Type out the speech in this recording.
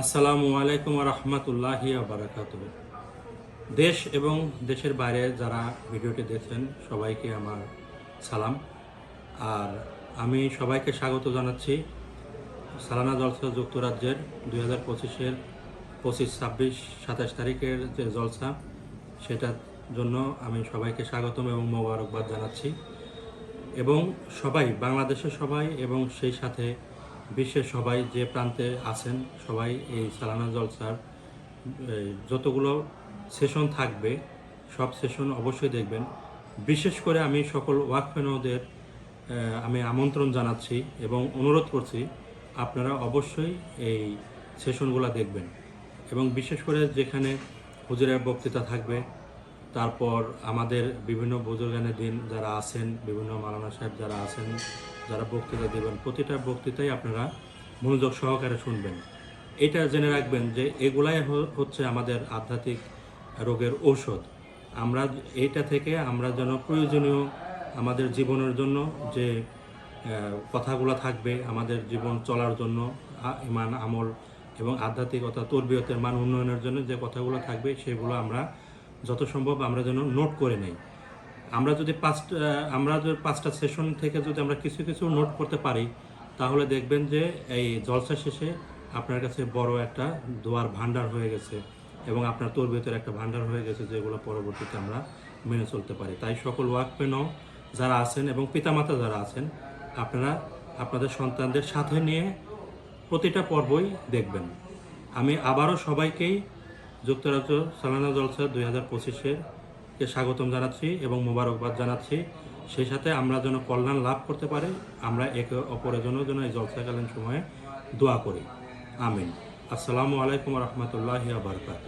আসসালামু আলাইকুম রহমতুল্লাহি বারাকাত দেশ এবং দেশের বাইরে যারা ভিডিওটি দেখছেন, সবাইকে আমার সালাম। আর আমি সবাইকে স্বাগত জানাচ্ছি সালানা জলসা যুক্তরাজ্যের দুই হাজার পঁচিশের পঁচিশ, ছাব্বিশ, সাতাশ তারিখের যে জলসা, সেটার জন্য আমি সবাইকে স্বাগতম এবং মোবারকবাদ জানাচ্ছি। এবং সবাই, বাংলাদেশের সবাই এবং সেই সাথে বিশ্বের সবাই যে প্রান্তে আছেন, সবাই এই সালানা জলসার যতগুলো সেশন থাকবে, সব সেশন অবশ্যই দেখবেন। বিশেষ করে আমি সকল ওয়াকফেনদের আমি আমন্ত্রণ জানাচ্ছি এবং অনুরোধ করছি, আপনারা অবশ্যই এই সেশনগুলো দেখবেন। এবং বিশেষ করে যেখানে হুজুরের বক্তৃতা থাকবে তারপর আমাদের বিভিন্ন বুজুর্গানের দিন যারা আছেন, বিভিন্ন মালানা সাহেব যারা আছেন, যারা বক্তৃতা দেবেন, প্রতিটা বক্তৃতাই আপনারা মনোযোগ সহকারে শুনবেন। এটা জেনে রাখবেন যে এগুলাই হচ্ছে আমাদের আধ্যাত্মিক রোগের ঔষধ। আমরা এইটা থেকে আমরা যেন প্রয়োজনীয় আমাদের জীবনের জন্য যে কথাগুলো থাকবে, আমাদের জীবন চলার জন্য ইমান, আমল এবং আধ্যাত্মিকতা, তরবিয়তের মান উন্নয়নের জন্য যে কথাগুলো থাকবে, সেগুলো আমরা যত সম্ভব আমরা যেন নোট করে নেই। আমরা যদি পাঁচটা, আমরা যদি পাঁচটা সেশন থেকে যদি আমরা কিছু কিছু নোট করতে পারি, তাহলে দেখবেন যে এই জলসা শেষে আপনার কাছে বড় একটা দোয়ার ভান্ডার হয়ে গেছে এবং আপনার তরবিয়তের একটা ভান্ডার হয়ে গেছে যেগুলো পরবর্তীতে আমরা মেনে চলতে পারি। তাই সকল ওয়াকপেনও যারা আছেন এবং পিতামাতা যারা আছেন, আপনারা আপনাদের সন্তানদের সাথে নিয়ে প্রতিটা পর্বই দেখবেন। আমি আবারও সবাইকেই যুক্তরাজ্য সালানা জলসা দুই হাজার পঁচিশের কে স্বাগতম জানাচ্ছি এবং মোবারকবাদ জানাচ্ছি। সেই সাথে আমরা যেন কল্যাণ লাভ করতে পারি, আমরা একে অপরের জন্য যেন এই জলসাকালীন সময়ে দোয়া করি। আমিন। আসসালামু আলাইকুম রহমতুল্লাহ বারকাত